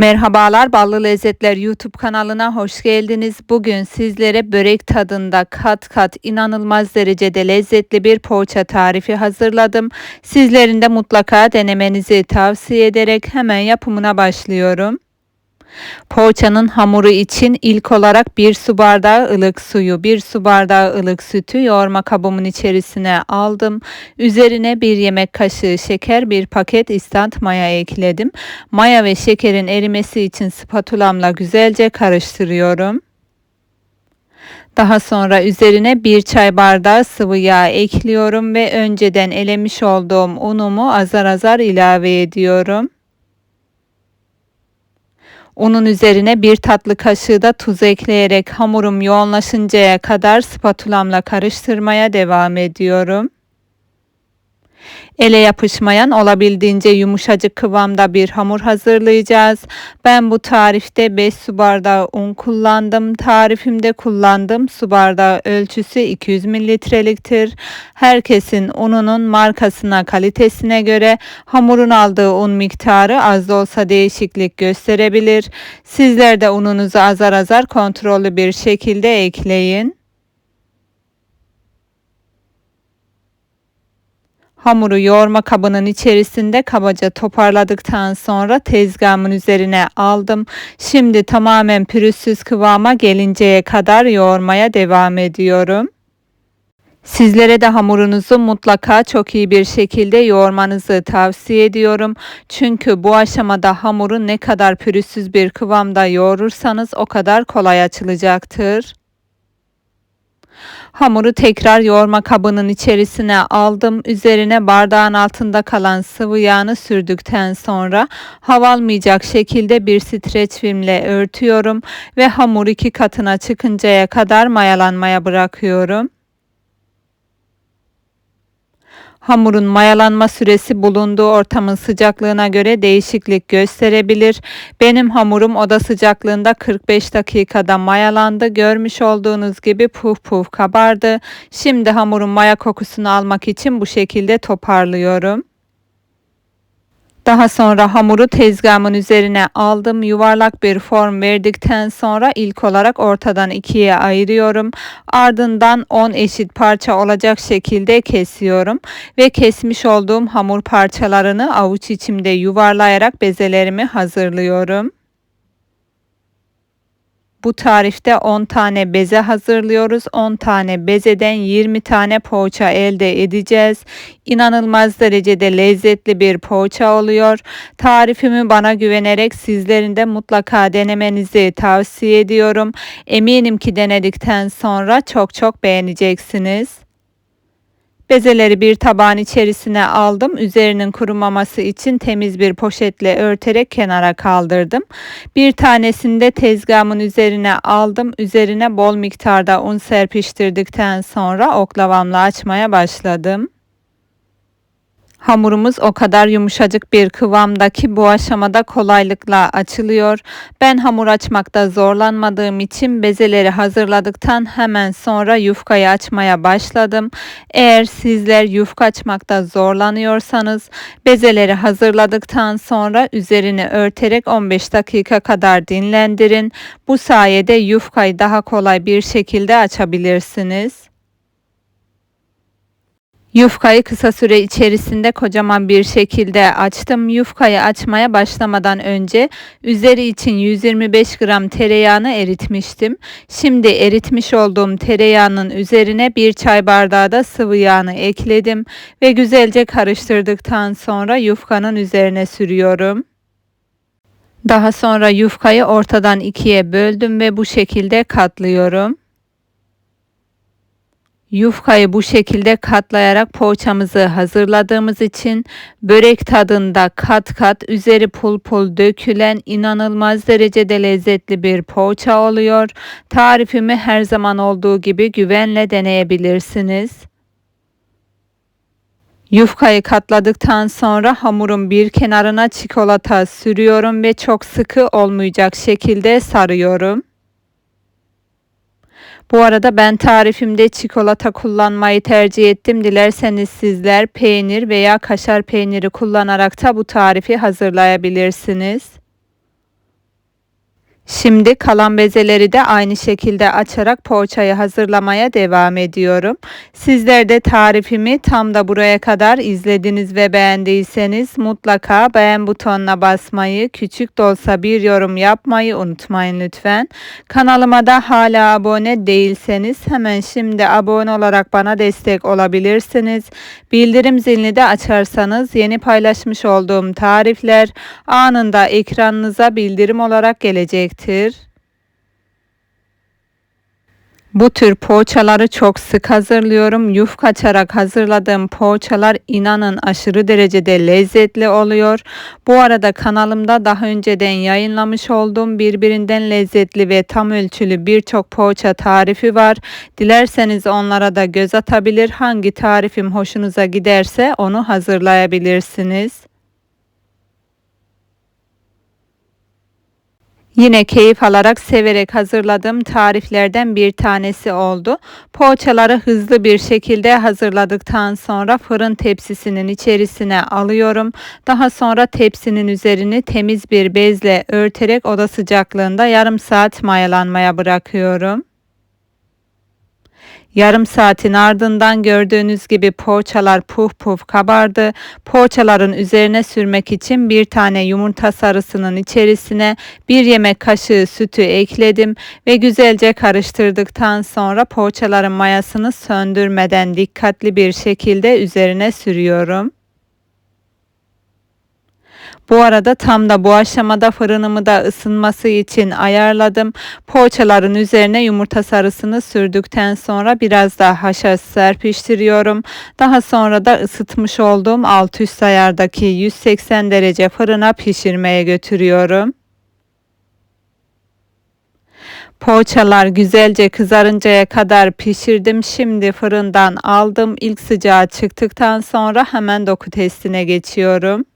Merhabalar Ballı Lezzetler YouTube kanalına hoş geldiniz. Bugün sizlere börek tadında kat kat inanılmaz derecede lezzetli bir poğaça tarifi hazırladım. Sizlerin de mutlaka denemenizi tavsiye ederek hemen yapımına başlıyorum. Poğaçanın hamuru için ilk olarak bir su bardağı ılık suyu, bir su bardağı ılık sütü yoğurma kabımın içerisine aldım. Üzerine bir yemek kaşığı şeker, bir paket istant maya ekledim. Maya ve şekerin erimesi için spatulamla güzelce karıştırıyorum. Daha sonra üzerine bir çay bardağı sıvı yağ ekliyorum ve önceden elemiş olduğum unumu azar azar ilave ediyorum. Unun üzerine bir tatlı kaşığı da tuz ekleyerek hamurum yoğunlaşıncaya kadar spatulamla karıştırmaya devam ediyorum. Ele yapışmayan olabildiğince yumuşacık kıvamda bir hamur hazırlayacağız. Ben bu tarifte 5 su bardağı un kullandım. Tarifimde kullandığım su bardağı ölçüsü 200 mililitreliktir. Herkesin ununun markasına, kalitesine göre hamurun aldığı un miktarı az da olsa değişiklik gösterebilir. Sizler de ununuzu azar azar kontrollü bir şekilde ekleyin. Hamuru yoğurma kabının içerisinde kabaca toparladıktan sonra tezgahımın üzerine aldım. Şimdi tamamen pürüzsüz kıvama gelinceye kadar yoğurmaya devam ediyorum. Sizlere de hamurunuzu mutlaka çok iyi bir şekilde yoğurmanızı tavsiye ediyorum. Çünkü bu aşamada hamuru ne kadar pürüzsüz bir kıvamda yoğurursanız o kadar kolay açılacaktır. Hamuru tekrar yoğurma kabının içerisine aldım. Üzerine bardağın altında kalan sıvı yağını sürdükten sonra hava almayacak şekilde bir streç filmle örtüyorum ve hamur iki katına çıkıncaya kadar mayalanmaya bırakıyorum. Hamurun mayalanma süresi bulunduğu ortamın sıcaklığına göre değişiklik gösterebilir. Benim hamurum oda sıcaklığında 45 dakikada mayalandı. Görmüş olduğunuz gibi puf puf kabardı. Şimdi hamurun maya kokusunu almak için bu şekilde toparlıyorum. Daha sonra hamuru tezgahımın üzerine aldım. Yuvarlak bir form verdikten sonra ilk olarak ortadan ikiye ayırıyorum. Ardından 10 eşit parça olacak şekilde kesiyorum. Ve kesmiş olduğum hamur parçalarını avuç içimde yuvarlayarak bezelerimi hazırlıyorum. Bu tarifte 10 tane beze hazırlıyoruz. 10 tane bezeden 20 tane poğaça elde edeceğiz. İnanılmaz derecede lezzetli bir poğaça oluyor. Tarifimi bana güvenerek sizlerin de mutlaka denemenizi tavsiye ediyorum. Eminim ki denedikten sonra çok çok beğeneceksiniz. Bezeleri bir tabağın içerisine aldım. Üzerinin kurumaması için temiz bir poşetle örterek kenara kaldırdım. Bir tanesini de tezgahımın üzerine aldım. Üzerine bol miktarda un serpiştirdikten sonra oklavamla açmaya başladım. Hamurumuz o kadar yumuşacık bir kıvamdaki bu aşamada kolaylıkla açılıyor. Ben hamur açmakta zorlanmadığım için bezeleri hazırladıktan hemen sonra yufkayı açmaya başladım. Eğer sizler yufka açmakta zorlanıyorsanız bezeleri hazırladıktan sonra üzerini örterek 15 dakika kadar dinlendirin. Bu sayede yufkayı daha kolay bir şekilde açabilirsiniz. Yufkayı kısa süre içerisinde kocaman bir şekilde açtım. Yufkayı açmaya başlamadan önce üzeri için 125 gram tereyağını eritmiştim. Şimdi eritmiş olduğum tereyağının üzerine bir çay bardağı da sıvı yağını ekledim ve güzelce karıştırdıktan sonra yufkanın üzerine sürüyorum. Daha sonra yufkayı ortadan ikiye böldüm ve bu şekilde katlıyorum. Yufkayı bu şekilde katlayarak poğaçamızı hazırladığımız için börek tadında kat kat üzeri pul pul dökülen inanılmaz derecede lezzetli bir poğaça oluyor. Tarifimi her zaman olduğu gibi güvenle deneyebilirsiniz. Yufkayı katladıktan sonra hamurun bir kenarına çikolata sürüyorum ve çok sıkı olmayacak şekilde sarıyorum. Bu arada ben tarifimde çikolata kullanmayı tercih ettim. Dilerseniz sizler peynir veya kaşar peyniri kullanarak da bu tarifi hazırlayabilirsiniz. Şimdi kalan bezeleri de aynı şekilde açarak poğaçayı hazırlamaya devam ediyorum. Sizler de tarifimi tam da buraya kadar izlediniz ve beğendiyseniz mutlaka beğen butonuna basmayı, küçük de olsa bir yorum yapmayı unutmayın lütfen. Kanalıma da hala abone değilseniz hemen şimdi abone olarak bana destek olabilirsiniz. Bildirim zilini de açarsanız yeni paylaşmış olduğum tarifler anında ekranınıza bildirim olarak gelecektir gerektir. Bu tür poğaçaları çok sık hazırlıyorum. Yufka açarak hazırladığım poğaçalar inanın aşırı derecede lezzetli oluyor. Bu arada kanalımda daha önceden yayınlamış olduğum birbirinden lezzetli ve tam ölçülü birçok poğaça tarifi var. Dilerseniz onlara da göz atabilir. Hangi tarifim hoşunuza giderse onu hazırlayabilirsiniz. Yine keyif alarak severek hazırladığım tariflerden bir tanesi oldu. Poğaçaları hızlı bir şekilde hazırladıktan sonra fırın tepsisinin içerisine alıyorum. Daha sonra tepsinin üzerini temiz bir bezle örterek oda sıcaklığında yarım saat mayalanmaya bırakıyorum. Yarım saatin ardından gördüğünüz gibi poğaçalar puf puf kabardı. Poğaçaların üzerine sürmek için bir tane yumurta sarısının içerisine bir yemek kaşığı sütü ekledim ve güzelce karıştırdıktan sonra poğaçaların mayasını söndürmeden dikkatli bir şekilde üzerine sürüyorum. Bu arada tam da bu aşamada fırınımı da ısınması için ayarladım. Poğaçaların üzerine yumurta sarısını sürdükten sonra biraz daha haşhaş serpiştiriyorum. Daha sonra da ısıtmış olduğum alt üst ayardaki 180 derece fırına pişirmeye götürüyorum. Poğaçalar güzelce kızarıncaya kadar pişirdim. Şimdi fırından aldım. İlk sıcağı çıktıktan sonra hemen doku testine geçiyorum.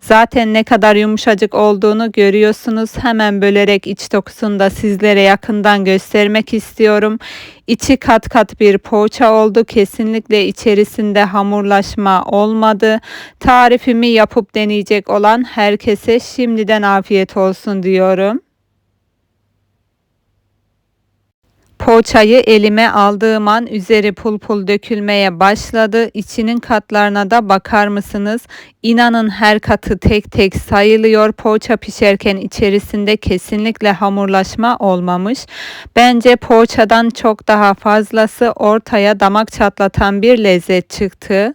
Zaten ne kadar yumuşacık olduğunu görüyorsunuz. Hemen bölerek iç dokusunu da sizlere yakından göstermek istiyorum. İçi kat kat bir poğaça oldu. Kesinlikle içerisinde hamurlaşma olmadı. Tarifimi yapıp deneyecek olan herkese şimdiden afiyet olsun diyorum. Poğaçayı elime aldığım an üzeri pul pul dökülmeye başladı. İçinin katlarına da bakar mısınız? İnanın her katı tek tek sayılıyor. Poğaça pişerken içerisinde kesinlikle hamurlaşma olmamış. Bence poğaçadan çok daha fazlası ortaya damak çatlatan bir lezzet çıktı.